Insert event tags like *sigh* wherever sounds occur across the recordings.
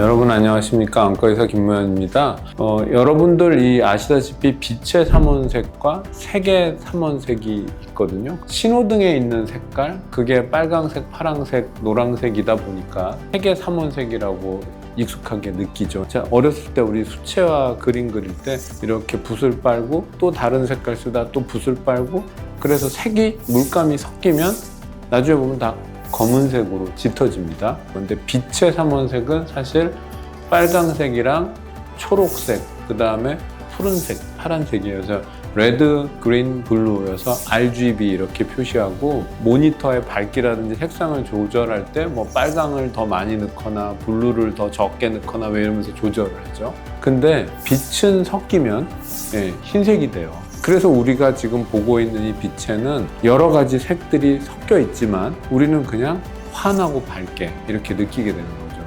여러분 안녕하십니까 안과의사 김모현입니다. 어, 여러분들 이 아시다시피 빛의 삼원색과 색의 삼원색이 있거든요. 신호등에 있는 색깔 그게 빨강색, 파랑색, 노랑색이다 보니까 색의 삼원색이라고 익숙하게 느끼죠. 자, 어렸을 때 우리 수채화 그림 그릴 때 이렇게 붓을 빨고 또 다른 색깔 쓰다 또 붓을 빨고 그래서 색이 물감이 섞이면 나중에 보면 다 검은색으로 짙어집니다. 그런데 빛의 삼원색은 사실 빨강색이랑 초록색, 그 다음에 푸른색, 파란색이에요. 그래서 레드, 그린, 블루여서 RGB 이렇게 표시하고 모니터의 밝기라든지 색상을 조절할 때 뭐 빨강을 더 많이 넣거나 블루를 더 적게 넣거나 왜 이러면서 조절을 하죠. 근데 빛은 섞이면 예, 흰색이 돼요. 그래서 우리가 지금 보고 있는 이 빛에는 여러 가지 색들이 섞여 있지만 우리는 그냥 환하고 밝게 이렇게 느끼게 되는 거죠.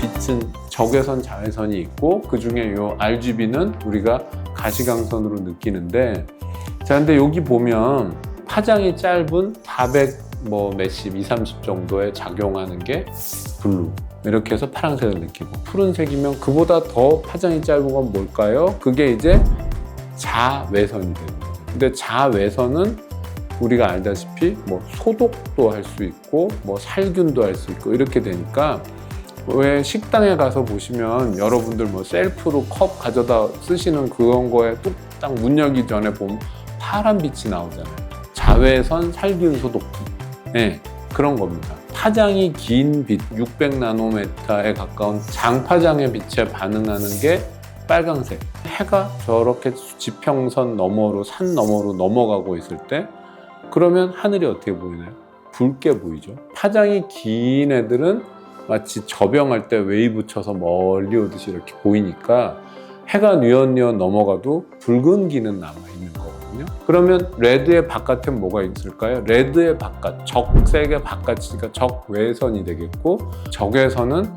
빛은 적외선, 자외선이 있고 그 중에 요 RGB는 우리가 가시광선으로 느끼는데 자 근데 여기 보면 파장이 짧은 400 뭐 몇십, 2, 30 정도에 작용하는 게 블루 이렇게 해서 파란색을 느끼고 푸른색이면 그보다 더 파장이 짧은 건 뭘까요? 그게 이제 자외선이 거죠. 근데 자외선은 우리가 알다시피 뭐 소독도 할 수 있고 뭐 살균도 할 수 있고 이렇게 되니까 왜 식당에 가서 보시면 여러분들 뭐 셀프로 컵 가져다 쓰시는 그런 거에 뚝딱 문 열기 전에 보면 파란 빛이 나오잖아요. 자외선 살균 소독기. 네, 그런 겁니다. 파장이 긴 빛, 600나노메타에 가까운 장파장의 빛에 반응하는 게 빨강색. 해가 저렇게 지평선 너머로 산 너머로 넘어가고 있을 때 그러면 하늘이 어떻게 보이나요? 붉게 보이죠. 파장이 긴 애들은 마치 저병할 때 웨이브 쳐서 멀리 오듯이 이렇게 보이니까 해가 뉘엿뉘엿 넘어가도 붉은 기는 남아 있는 거거든요. 그러면 레드의 바깥에 뭐가 있을까요? 레드의 바깥, 적색의 바깥이니까 적외선이 되겠고 적외선은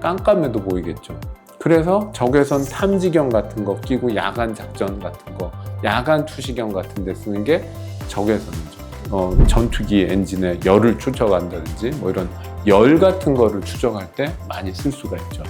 깜깜해도 보이겠죠. 그래서 적외선 탐지경 같은 거 끼고 야간 작전 같은 거, 야간 투시경 같은 데 쓰는 게 적외선이죠. 어, 전투기 엔진에 열을 추적한다든지 뭐 이런 열 같은 거를 추적할 때 많이 쓸 수가 있죠.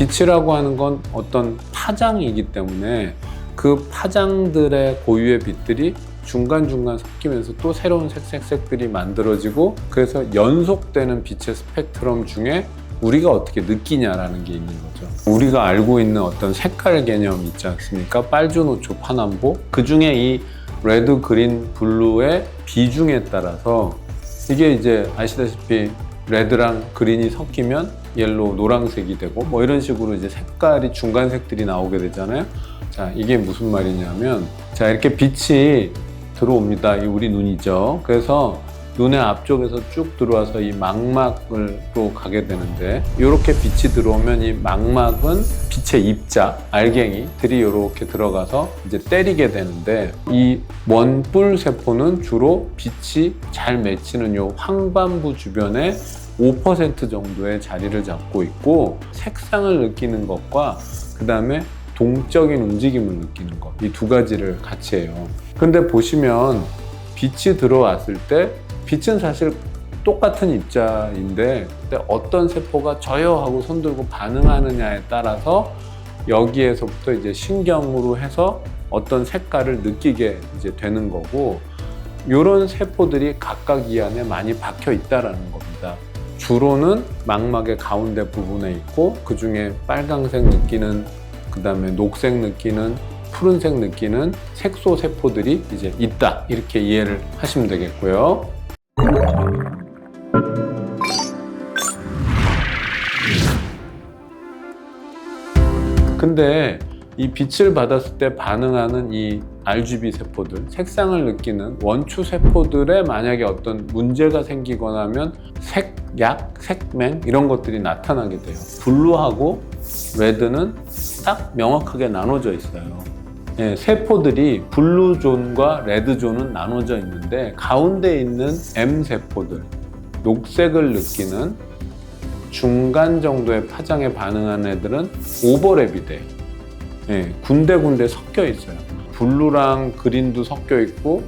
빛이라고 하는 건 어떤 파장이기 때문에 그 파장들의 고유의 빛들이 중간중간 섞이면서 또 새로운 색색색들이 만들어지고 그래서 연속되는 빛의 스펙트럼 중에 우리가 어떻게 느끼냐라는 게 있는 거죠. 우리가 알고 있는 어떤 색깔 개념 있지 않습니까? 빨주노초 파남보 그 중에 이 레드, 그린, 블루의 비중에 따라서 이게 이제 아시다시피 레드랑 그린이 섞이면 옐로우, 노란색이 되고 뭐 이런 식으로 이제 색깔이 중간색들이 나오게 되잖아요. 자, 이게 무슨 말이냐면 자, 이렇게 빛이 들어옵니다. 이 우리 눈이죠. 그래서 눈의 앞쪽에서 쭉 들어와서 이 망막으로 가게 되는데 이렇게 빛이 들어오면 이 망막은 빛의 입자, 알갱이들이 이렇게 들어가서 이제 때리게 되는데 이 원뿔 세포는 주로 빛이 잘 맺히는 요 황반부 주변에 5% 정도의 자리를 잡고 있고 색상을 느끼는 것과 그 다음에 동적인 움직임을 느끼는 것 이 두 가지를 같이 해요. 근데 보시면 빛이 들어왔을 때 빛은 사실 똑같은 입자인데 어떤 세포가 저요 하고 손들고 반응하느냐에 따라서 여기에서부터 이제 신경으로 해서 어떤 색깔을 느끼게 이제 되는 거고 이런 세포들이 각각 이 안에 많이 박혀 있다라는 겁니다. 주로는 망막의 가운데 부분에 있고 그 중에 빨강색 느끼는 그 다음에 녹색 느끼는 푸른색 느끼는 색소 세포들이 이제 있다 이렇게 이해를 하시면 되겠고요. 근데 이 빛을 받았을 때 반응하는 이 RGB 세포들, 색상을 느끼는 원추 세포들에 만약에 어떤 문제가 생기거나 하면 색 약, 색맹 이런 것들이 나타나게 돼요. 블루하고 레드는 딱 명확하게 나눠져 있어요. 예, 세포들이 블루존과 레드존은 나눠져 있는데 가운데 있는 M 세포들, 녹색을 느끼는 중간 정도의 파장에 반응하는 애들은 오버랩이 돼. 예, 군데군데 섞여 있어요. 블루랑 그린도 섞여 있고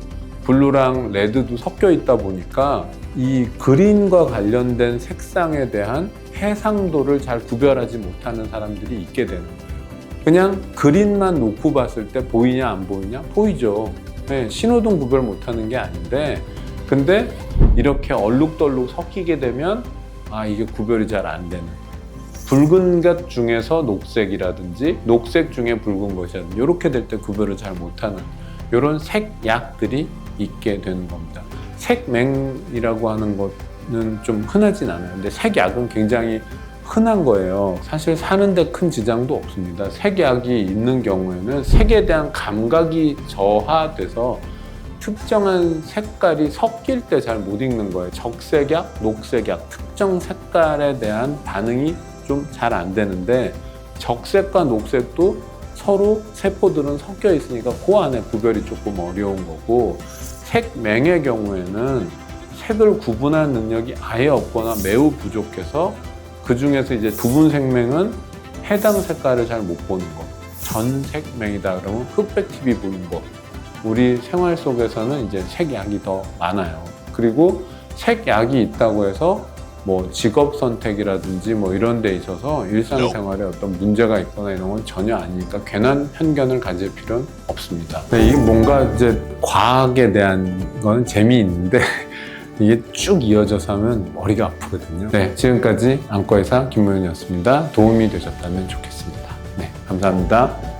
블루랑 레드도 섞여 있다 보니까 이 그린과 관련된 색상에 대한 해상도를 잘 구별하지 못하는 사람들이 있게 되는 거예요. 그냥 그린만 놓고 봤을 때 보이냐 안 보이냐 보이죠. 네, 신호등 구별 못하는 게 아닌데 근데 이렇게 얼룩덜룩 섞이게 되면 아 이게 구별이 잘 안 되는 붉은 것 중에서 녹색이라든지 녹색 중에 붉은 것이라든지 이렇게 될 때 구별을 잘 못하는 이런 색약들이 있게 되는 겁니다. 색맹이라고 하는 것은 좀 흔하진 않아요. 근데 색약은 굉장히 흔한 거예요. 사실 사는데 큰 지장도 없습니다. 색약이 있는 경우에는 색에 대한 감각이 저하돼서 특정한 색깔이 섞일 때 잘 못 읽는 거예요. 적색약, 녹색약, 특정 색깔에 대한 반응이 좀 잘 안 되는데 적색과 녹색도 서로 세포들은 섞여 있으니까 그 안에 구별이 조금 어려운 거고 색맹의 경우에는 색을 구분할 능력이 아예 없거나 매우 부족해서 그 중에서 이제 부분 색맹은 해당 색깔을 잘 못 보는 거. 전색맹이다 그러면 흑백 TV 보는 거. 우리 생활 속에서는 이제 색약이 더 많아요. 그리고 색약이 있다고 해서 뭐 직업 선택이라든지 뭐 이런 데 있어서 일상생활에 어떤 문제가 있거나 이런 건 전혀 아니니까 괜한 편견을 가질 필요는 없습니다. 네, 이게 뭔가 이제 과학에 대한 거는 재미있는데 *laughs* 이게 쭉 이어져서 하면 머리가 아프거든요. 네, 지금까지 안과의사 김모현이었습니다. 도움이 되셨다면 좋겠습니다. 네, 감사합니다.